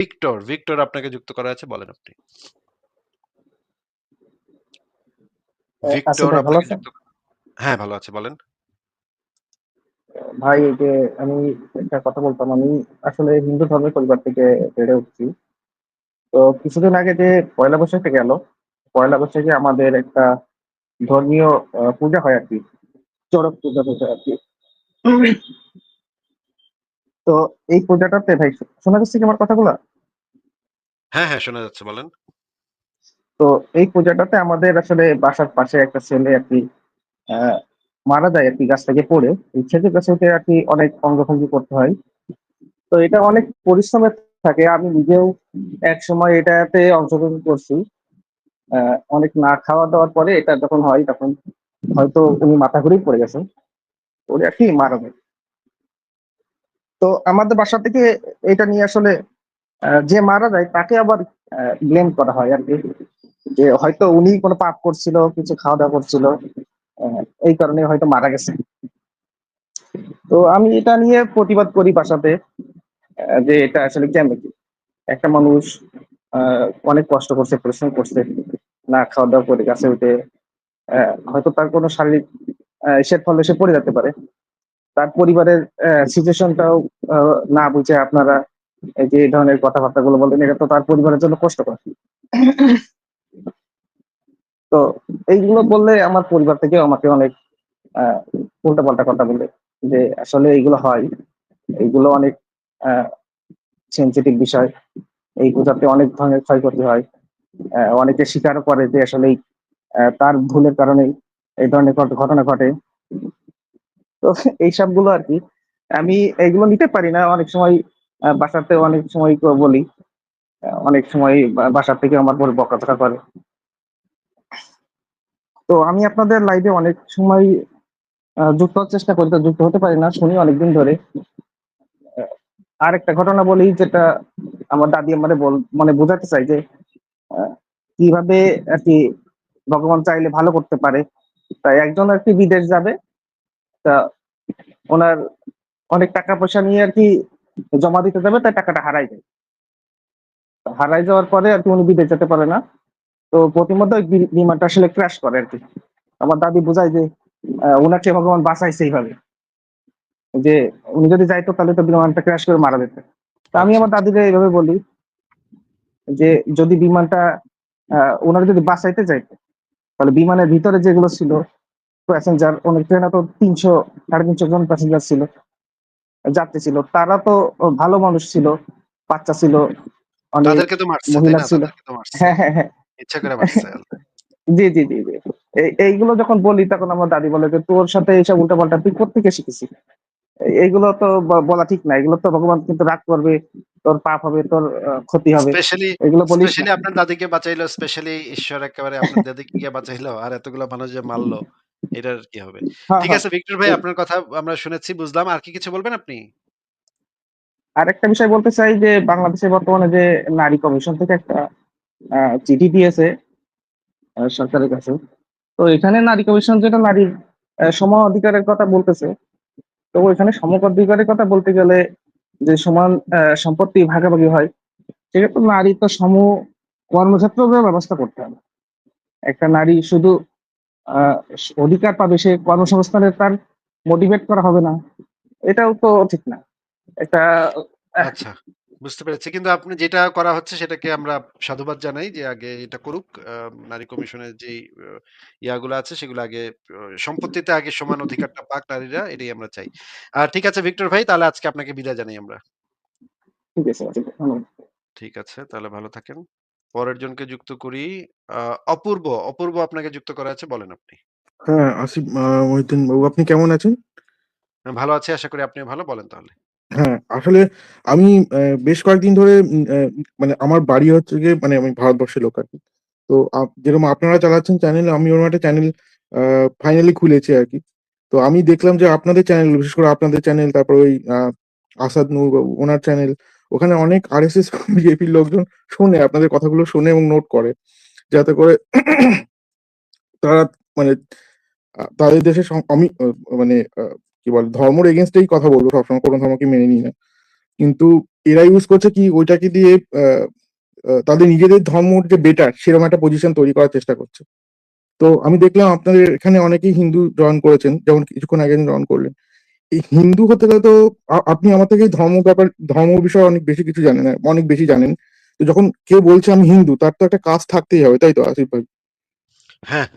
Victor, Victor আপনাকে যুক্ত করা আছে বলেন আপনি। ভিক্টর আপনাকে যুক্ত হ্যাঁ, ভালো আছে বলেন। ভাই এই যে আমি একটা কথা বলতাম, আমি আসলে হিন্দু ধর্মের পরিবার থেকে বেড়ে উঠছি। তো কিছুদিন আগে যে পয়লা বৈশাখে গেল, পয়লা বৈশাখে আমাদের একটা ধর্মীয় পূজা হয় আরকি। চড়ক পূজা যেটা আরকি। তো এই পূজাটাতে ভাই শোনা যাচ্ছে কি আমার কথাগুলা? হ্যাঁ, হ্যাঁ, শোনা যাচ্ছে বলেন। তো এই পূজাটাতে আমাদের আসলে বাসার পাশে একটা ছেলে আরকি আ মারা যায় আরকি গাছ থেকে পড়ে। এই খেজুর গাছে আর কি অনেক অঙ্গভঙ্গি করতে হয়। তো এটা অনেক পরিশ্রমের থাকে। আমি নিজেও একসময় এটাতে অংশগ্রহণ করছি। অনেক না খাওয়া-দাওয়ার পরে এটা যখন হয় তখন হয়তো উনি মাথা ঘুরেই পড়ে গেছেন। পড়ে আরকি মারা যায়। তো আমাদের বাসা থেকে এটা নিয়ে আসলে যে মারা যায় তাকে আবার ব্লেম করা হয় আর কি যে হয়তো উনি কোনো পাপ করছিল, কিছু খাওয়া-দাওয়া করছিল। আ এই কারণে হয়তো মারা গেছে। তো আমি এটা নিয়ে প্রতিবাদ করি বাসাতে যে এটা আসলে কেমনে? একটা মানুষ অনেক কষ্ট করছে, পরিশ্রম করছে। না খাওয়া-দাওয়া করে গাছে উঠে হয়তো তার কোনো শারীরিক ইসের ফলে সে পড়ে যেতে পারে। তার পরিবারের অ্যা সিচুয়েশন টাও আ না বুঝে আপনারা এই যে এই ধরনের কথাবার্তাগুলো বললেন, এটা তো তার পরিবারের জন্য কষ্টকর। তো এইগুলো বললে আমার পরিবার থেকেও আমাকে অনেক আ উল্টাপাল্টা কথা বলে। যে আসলে এইগুলো হয়। এইগুলো অনেক আ সেনসিটিভ বিষয়। এই পূজাতে অনেক ধরনের ক্ষয়ক্ষতি হয়। অনেকে স্বীকারও করে যে আসলে তার ভুলের কারণেই এই ধরনের ঘটনা ঘটে। তো এইসবগুলো আরকি। আমি এইগুলো নিতে পারি না। অনেক সময় বাসাতে অনেক সময় ক বলি। অনেক সময় বাসা থেকে আমার উপর বকাঝকা করে। তো আমি আপনাদের লাইভে অনেক সময় যুক্ত হওয়ার চেষ্টা করি, তো যুক্ত হতে পারি না। শুনি অনেকদিন ধরে। আর একটা ঘটনা বলি যেটা আমার দাদি আমারে বল মানে বোঝাতে চাই যে কীভাবে আরকি ভগবান চাইলে ভালো করতে পারে। তাই একজন আর কি বিদেশ যাবে। তা ওনার অনেক টাকা-পয়সা নিয়ে আরকি জমা দিতে যাবে, তাই টাকাটা হারায় যায়। হারায় যাওয়ার পরে আরকি উনি বিদেশ যেতে পারে না। তো প্রতিমধ্যে ওই বিমানটা আসলে ক্র্যাশ করে আরকি। আমার দাদি বুঝায় যে আ উনাকে ভগবান বাঁচাইছে এইভাবে। যে উনি যদি যাইতো তাহলে তো বিমানটা ক্র্যাশ করে মারা যেত। তো আমি আমার। দাদিকে এভাবে বলি যে যদি বিমানটা আ উনারা যদি বাঁচাইতে যাইত, তাহলে বিমানের ভিতরে যেগুলো ছিল প্যাসেঞ্জার অনেক ট্রেনে তো ৩০০ ৩৫০ জন প্যাসেঞ্জার ছিল। যাত্রী ছিল। তারা তো ভালো মানুষ ছিল। বাচ্চা ছিল, তাদেরকে তো মারছে, মহিলা ছিল। হ্যাঁ, হ্যাঁ, হ্যাঁ। ইচ্ছা করে মারছে জি, জি, জি, জি। এইগুলো যখন বলি তখন আমার দাদি বলে যে, "তোর সাথে এইসব উল্টাপাল্টা তুই কোত্থেকে শিখেছিস? এইগুলো তো বলা ঠিক না। এগুলো তো ভগবান কিন্তু রাগ করবে, তোর পাপ হবে, তোর ক্ষতি হবে। স্পেশালি, এগুলো বলিস না।" স্পেশালি আপনার দাদিকে বাঁচাইলো, স্পেশালি ঈশ্বর একেবারে আপনার দাদিকে গিয়ে বাঁচাইলো। আর এতগুলা মানুষ যে মারলো, এটার কি হবে? হ্যাঁ, ঠিক হ্যাঁ। আছে ভিক্টর ভাই আপনার কথা আমরা শুনেছি, বুঝলাম। আর কি কিছু বলবেন আপনি? আরেকটা বিষয় বলতে চাই যে বাংলাদেশে বর্তমানে যে নারী কমিশন থেকে একটা চিঠি দিয়েছে সরকারের কাছে। তো এখানে নারী কমিশন যেটা নারীর সম অধিকারের কথা বলতেছে। তো এখানে সম অধিকারের কথা বলতে গেলে যে সমান সম্পত্তি ভাগাভাগি হয়, সেক্ষেত্রে নারী তো সম কর্মক্ষেত্র ব্যবস্থা করতে হবে। একটা নারী শুধু অধিকার পাবে সে কর্মসংস্থানে তার মোটিভেট করা হবে না। এটাও তো ঠিক না। আহ আচ্ছা, বুঝতে পেরেছি। কিন্তু আপনি যেটা করা হচ্ছে সেটাকে আমরা সাধুবাদ জানাই যে আগে এটা করুক। নারী কমিশনের আ ইয়াগুলো আছে সেগুলো আগে সম্পত্তিতে আগে সমান অধিকারটা পাক নারীরা, এটাই আমরা চাই। আর ঠিক আছে ভিক্টর ভাই, তাহলে আজকে আপনাকে বিদায় জানাই আমরা। ঠিক আছে। ঠিক আছে, তাহলে ভালো থাকেন। পরের জনকে যুক্ত করি। আ অপূর্ব, অপূর্ব আপনাকে যুক্ত করা আছে, বলেন আপনি। হ্যাঁ, আসিফ আ মহিউদ্দিন বাবু আপনি কেমন আছেন? আমি ভালো আছি, আশা করি আপনিও ভালো। বলেন তাহলে। হ্যাঁ, আসলে আমি অ্যা বেশ কয়েকদিন ধরে উম অ্যা মানে আমার বাড়ি হচ্ছে গিয়ে মানে আমি ভারতবর্ষের লোক আরকি। তো আপ যেরকম আপনারা চালাচ্ছেন চ্যানেল, আমিও একটা চ্যানেল আ ফাইনালি খুলেছি আরকি। তো আমি দেখলাম যে আপনাদের চ্যানেল, বিশেষ করে আপনাদের চ্যানেল, তারপর ওই আ আসাদ নূর বাবু উনার চ্যানেল, ওখানে অনেক আর এস এস বিজেপির লোকজন শোনে, আপনাদের কথাগুলো শোনে এবং নোট করে। যাতে করে তারা মানে তাদের দেশে আমি মানে কি বলে ধর্মর এগেইনস্ট এই কথা বলব সবসময়, কোন ধর্মকে মেনে নিই না। কিন্তু এরা ইউজ করছে কি ওইটাকে দিয়ে তাদের নিজেদের ধর্ম যে বেটার সেরকম একটা পজিশন তৈরি করার চেষ্টা করছে তো আমি দেখলাম আপনাদের এখানে অনেকেই হিন্দু জয়েন করেছেন যেমন কিছুক্ষণ আগে জয়েন করলেন হিন্দু হতে গেলে তো আপনি আমার থেকে ধর্ম ব্যাপার ধর্ম বিষয়ে অনেক বেশি কিছু জানেন অনেক বেশি জানেন। তো যখন কেউ বলছে আমি হিন্দু তার তো একটা কাজ থাকতেই হবে তাই তো আসিফ ভাই? হ্যাঁ,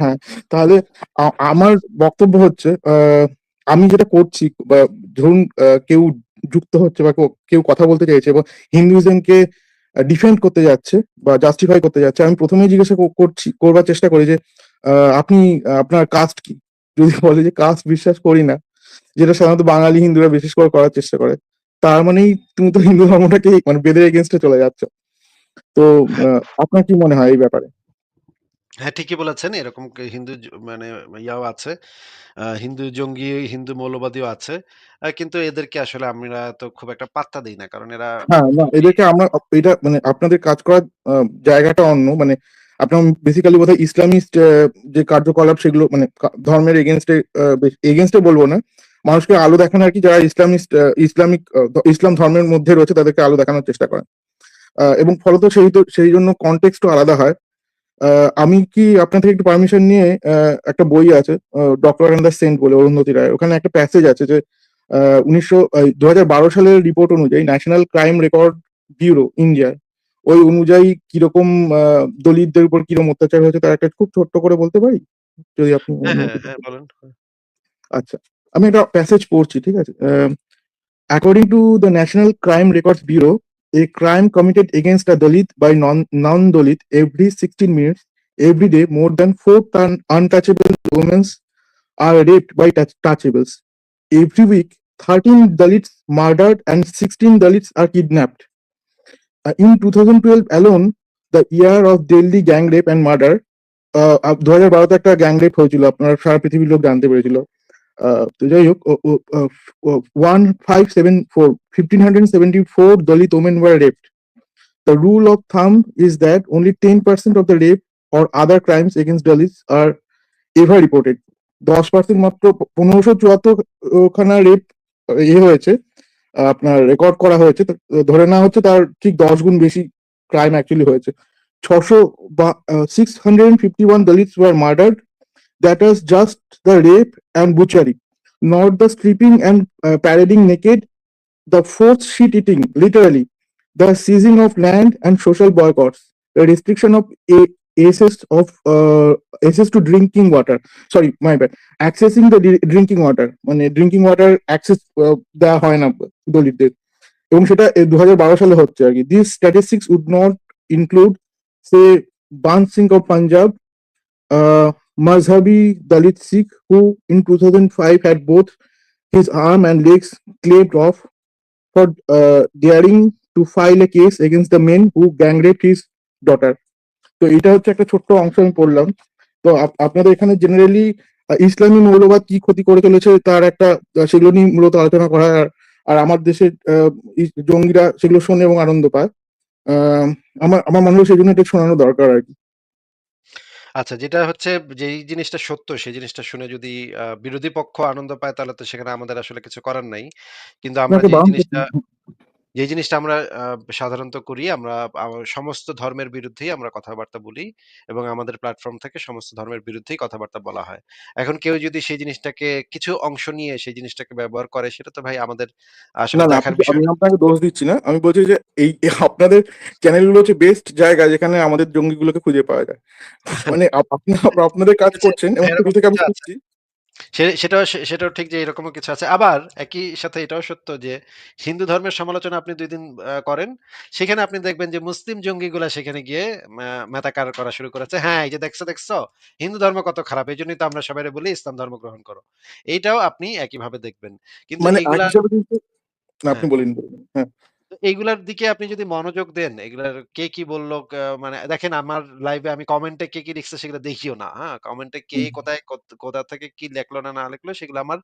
হ্যাঁ তাহলে আমার বক্তব্য হচ্ছে আমি যেটা করছি বা ধরুন কেউ যুক্ত হচ্ছে বা কেউ- কথা বলতে চাইছে এবং হিন্দুইজমকে ডিফেন্ড করতে যাচ্ছে বা জাস্টিফাই করতে যাচ্ছে আমি প্রথমেই জিজ্ঞাসা করছি করবার চেষ্টা করি যে আহ, আপনি আপনার কাস্ট কি? যদি বলে যে কাস্ট বিশ্বাস করি না যেটা সাধারণত বাঙালি হিন্দুরা বিশেষ করে করার চেষ্টা করে তার মানেই তুমি তো হিন্দু ধর্মটাকে মানে বেদের এগেনস্টে চলে যাচ্ছ তো আপনার কি মনে হয় এই ব্যাপারে হ্যাঁ ঠিকই বলেছেন। এরকম হিন্দু মানে ইয়াও আছে। হিন্দু জঙ্গি, হিন্দু মৌলবাদীও আছে। কিন্তু এদেরকে আসলে আমরা তো খুব একটা পাত্তা দিই না। কারণ এরা হ্যাঁ না এদেরকে আমরা এটা মানে আপনাদের কাজ করার জায়গাটা অন্য মানে আপনার বেসিক্যালি বোধহয় ইসলামিস্ট যে কার্যকলাপ সেগুলো মানে ধর্মের এগেনস্টে এগেনস্টে বলব না। মানুষকে আলো দেখানো আর কি, যারা ইসলামিস্ট ইসলামিক ইসলাম ধর্মের মধ্যে রয়েছে, তাদেরকে আলো দেখানোর চেষ্টা করেন। এবং ফলত সেই তো, সেই জন্য কনটেক্সটও আলাদা হয়। আমি কি আপনার থেকে একটু পারমিশন নিয়ে একটা বই আছে ডক্টর অ্যান্ড দ্য সেন্ট বলে, অরুন্ধতি রায়। ওখানে একটা প্যাসেজ আছে যে উনিশশো দু সালের রিপোর্ট অনুযায়ী national crime record bureau India ওই অনুযায়ী কীরকম দলিতদের উপর কীরকম অত্যাচার হয়েছে তার একটা খুব ছোট্ট করে বলতে পারি? যদি আপনি হ্যাঁ, হ্যাঁ, হ্যাঁ, আচ্ছা আমি একটা প্যাসেজ পড়ছি ঠিক আছে? According to the national crime records bureau a crime committed against a Dalit by non non Dalit every sixteen minutes every day more than four ten untouchable women's are raped by touchables every week thirteen Dalits murdered and sixteen Dalits are kidnapped in 2012 alone the year of Delhi gang rape and murder দু হাজার বারোতে একটা gang rape হয়েছিল আপনার সারা পৃথিবীর লোক জানতে পেরেছিল তো যাই হোক one five seven four fifteen hundred seventy four Dalit women were raped The rule of thumb is that only 10% of the rape or other crimes against Dalits are ever reported. দশ পার্সেন্ট মাত্র পনেরোশো চুয়াত্তর খানা rape এ হয়েছে আপনার record করা হয়েছে ধরে নেওয়া হচ্ছে তার ঠিক দশ গুণ বেশি ক্রাইম অ্যাকচুয়ালি হয়েছে। ছশো বা six hundred fifty one Dalits were murdered that is just the rape and butchery not the slipping and parading naked the fourth sheet eating literally, the seizing of land and social the restriction of a- access of uh, access to drinking water. Sorry, my bad. Accessing the drinking water, মানে drinking water access দেওয়া হয় না দলিতদের এবং সেটা দু হাজার বারো সালে হচ্ছে আর কি this statistics would not include say bun Singh of Punjab uh, Mazhabi Dalit Sikh who in 2005 had both his arm and legs claved off for uh, daring to file a case against the men who gang raped his daughter. তো এটা হচ্ছে একটা ছোট্ট অংশ আমি পড়লাম তো up- আপনাদের এখানে জেনারেলি ইসলামী মৌলবাদ কি ক্ষতি করে চলেছে তার একটা সেগুলো নিয়ে মূলত আলোচনা করা হয়। আর- আমার দেশের জঙ্গিরা সেগুলো শোনে এবং আনন্দ পায় আহ, আমার আমার মনে হয় সেই জন্য এটা শোনানো দরকার আর কি আচ্ছা যেটা হচ্ছে যেই জিনিসটা সত্য সেই জিনিসটা শুনে যদি বিরোধী পক্ষ আনন্দ পায় তাহলে তো সেখানে আমাদের আসলে কিছু করার নাই। কিন্তু আমরা যে জিনিসটা যেই জিনিসটা আমরা সাধারণত করি আমরা সমস্ত ধর্মের বিরুদ্ধেই আমরা কথাবার্তা বলি এবং আমাদের প্ল্যাটফর্ম থেকে সমস্ত ধর্মের বিরুদ্ধেই কথাবার্তা বলা হয়। এখন কেউ যদি সেই জিনিসটাকে কিছু অংশ নিয়ে সেই জিনিসটাকে ব্যবহার করে সেটা তো ভাই আমাদের আসলে দেখার বিষয়। আমি আপনাকে দোষ দিচ্ছি না। আমি বলছি যে এই আপনাদের চ্যানেলগুলো হচ্ছে বেস্ট জায়গা যেখানে আমাদের জঙ্গিগুলোকে খুঁজে পাওয়া যায়। মানে আপনি আপনাদের কাজ করছেন এবং থেকে আমি সে সেটাও সেটাও ঠিক যে এরকমও কিছু আছে। আবার একই সাথে এটাও সত্য যে হিন্দু ধর্মের সমালোচনা আপনি ২ দিন করেন। সেখানে আপনি দেখবেন যে মুসলিম জঙ্গিগুলা সেখানে গিয়ে মেতাকার করা শুরু করেছে। হ্যাঁ, এই যে দেখছ, দেখছ? হিন্দু ধর্ম কত খারাপ। এজন্যই তো আমরা সবাই বলি ইসলাম ধর্ম গ্রহণ করো। এইটাও আপনি একইভাবে দেখবেন। কিন্তু মানে এক এইগুলা হিসাবে কিন্তু না, আপনি হ্যাঁ। বলেন বলেন। হ্যাঁ তো এইগুলার দিকে আপনি যদি মনোযোগ দেন, এগুলার কে কি বলল কা মানে দেখেন আমার লাইভে আমি কমেন্টে কে কি লিখছে সেগুলো দেখিও না। হ্যাঁ? কমেন্টে কে হুম। কোথায় কোথ কোথা থেকে কি লেখলো না, না লিখলো সেগুলো আমার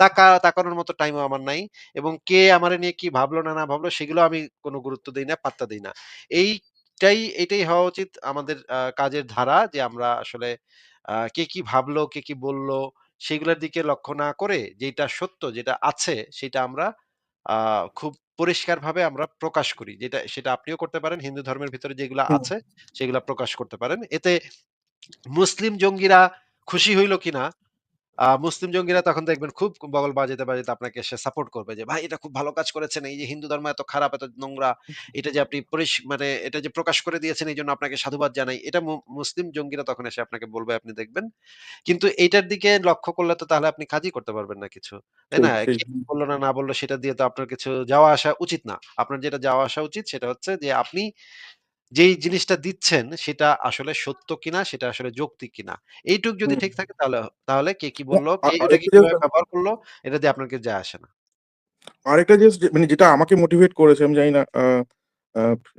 তাকা তাকানোর মতো টাইমও আমার নাই। এবং কে আমারে নিয়ে কি ভাবলো না, না ভাবলো সেগুলো আমি কোন গুরুত্ব দেই না, পাত্তা দেই না। এইটাই এটাই হওয়া উচিত আমাদের আ কাজের ধারা যে আমরা আসলে আ কে কি ভাবলো, কে কি বলল সেগুলোর দিকে লক্ষ্য না করে যেটা সত্য যেটা আছে সেটা আমরা আ খুব পরিষ্কারভাবে আমরা প্রকাশ করি। যেটা সেটা আপনিও করতে পারেন। হিন্দু ধর্মের ভিতরে যেগুলো আছে সেগুলা প্রকাশ করতে পারেন। এতে মুসলিম জঙ্গিরা খুশি হইল কিনা আ মুসলিম জঙ্গিরা তখন দেখবেন খুব বগল বাজাইতে, বাজাইতে আপনাকে এসে সাপোর্ট করবে যে, "ভাই এটা খুব ভালো কাজ করেছেন। এই যে হিন্দু ধর্ম এত খারাপ, এত নোংরা। এটা যে আপনি পরিস মানে এটা যে প্রকাশ করে দিয়েছেন এইজন্য আপনাকে সাধুবাদ জানাই।" এটা মু মুসলিম জঙ্গিরা তখন এসে আপনাকে বলবে আপনি দেখবেন। কিন্তু এইটার দিকে লক্ষ্য করলে তো তাহলে আপনি কাজই করতে পারবেন না কিছু। তাই না? কে বলল না, না বলল সেটা দিয়ে তো আপনার কিছু যাওয়া আসা উচিত না। আপনার যেটা যাওয়া আসা উচিত সেটা হচ্ছে যে আপনি যেই জিনিসটা দিচ্ছেন সেটা আসলে সত্য কিনা, সেটা আসলে যৌক্তিক কিনা। এইটুক যদি ঠিক থাকে তাহলে তাহলে কে কি বলল কে ব্যবহার করল এটা দিয়ে আপনাকে যায় আসে না। আরেকটা জিনিস মানে যেটা আমাকে মোটিভেট করেছে আমি জানি না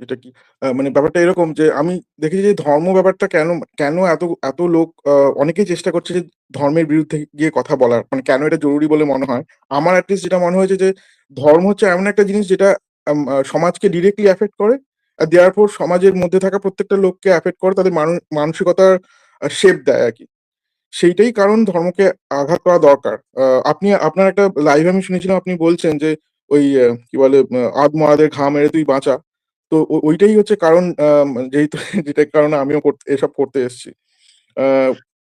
এটা কি মানে ব্যাপারটা এরকম যে আমি দেখেছি যে ধর্ম ব্যাপারটা কেন কেন এত এত লোক অনেকেই চেষ্টা করছে যে ধর্মের বিরুদ্ধে গিয়ে কথা বলার। মানে কেন এটা জরুরি বলে মনে হয়। আমার এট লিস্ট যেটা মনে হয়েছে যে ধর্ম হচ্ছে এমন একটা জিনিস যেটা সমাজকে ডিরেক্টলি এফেক্ট করে। আর দেওয়ার পর সমাজের মধ্যে থাকা প্রত্যেকটা লোককে অ্যাফেক্ট করে তাদের মানু, মানসিকতার শেপ দেয় আর কি সেইটাই কারণ ধর্মকে আঘাত করা দরকার। আপনি, আপনার একটা লাইভ আমি শুনেছিলাম, আপনি বলছেন যে ওই কি বলে আ আধমরাদের ঘা মেরে তুই বাঁচা। তো ওইটাই হচ্ছে কারণ যেহেতু, যেটার কারণে আমিও এসব করতে এসেছি।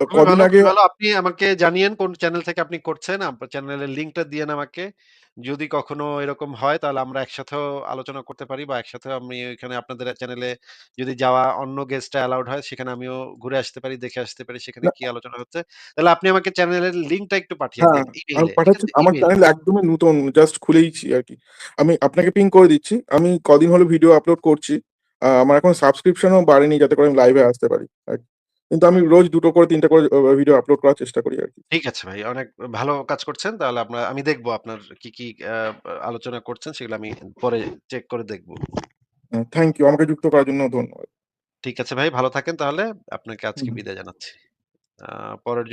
খুবই কদিন আগে ভালো। আপনি আমাকে জানিয়েন কোন চ্যানেল থেকে আপনি করছেন। আপনার চ্যানেলের লিঙ্কটা দিয়েন আমাকে। যদি কখনো এরকম হয় তাহলে আমরা একসাথেও আলোচনা করতে পারি বা একসাথে আমি ওইখানে আপনাদের চ্যানেলে যদি যাওয়া অন্য গেস্টরা অ্যালাউড হয় সেখানে আমিও ঘুরে আসতে পারি, দেখে আসতে পারি সেখানে কি আলোচনা হচ্ছে। তাহলে আপনি আমাকে চ্যানেলের লিঙ্কটা একটু পাঠিয়ে হ্যাঁ, দেন পাঠাচ্ছি। আমার চ্যানেল একদমই নতুন জাস্ট খুলেইছি আরকি। আমি আপনাকে পিং করে দিচ্ছি। আমি কদিন হলো ভিডিও আপলোড করছি। আমার এখন সাবস্ক্রিপশন ও বাড়েনি যাতে করে আমি লাইভে আসতে পারি আরকি। কিন্তু আমি রোজ দুটো করে তিনটা করে ভিডিও আপলোড করার চেষ্টা করি আরকি। ঠিক আছে ভাই। অনেক ভালো কাজ করছেন। তাহলে আমরা আমি দেখব আপনার কি, কি আ আলোচনা করছেন সেগুলো আমি পরে চেক করে দেখব। আ থ্যাংক ইউ। আমাকে যুক্ত করার জন্য ধন্যবাদ। ঠিক আছে ভাই, ভালো থাকেন তাহলে। আপনাকে আজকে হুম। বিদায় জানাচ্ছি। আ পরের জ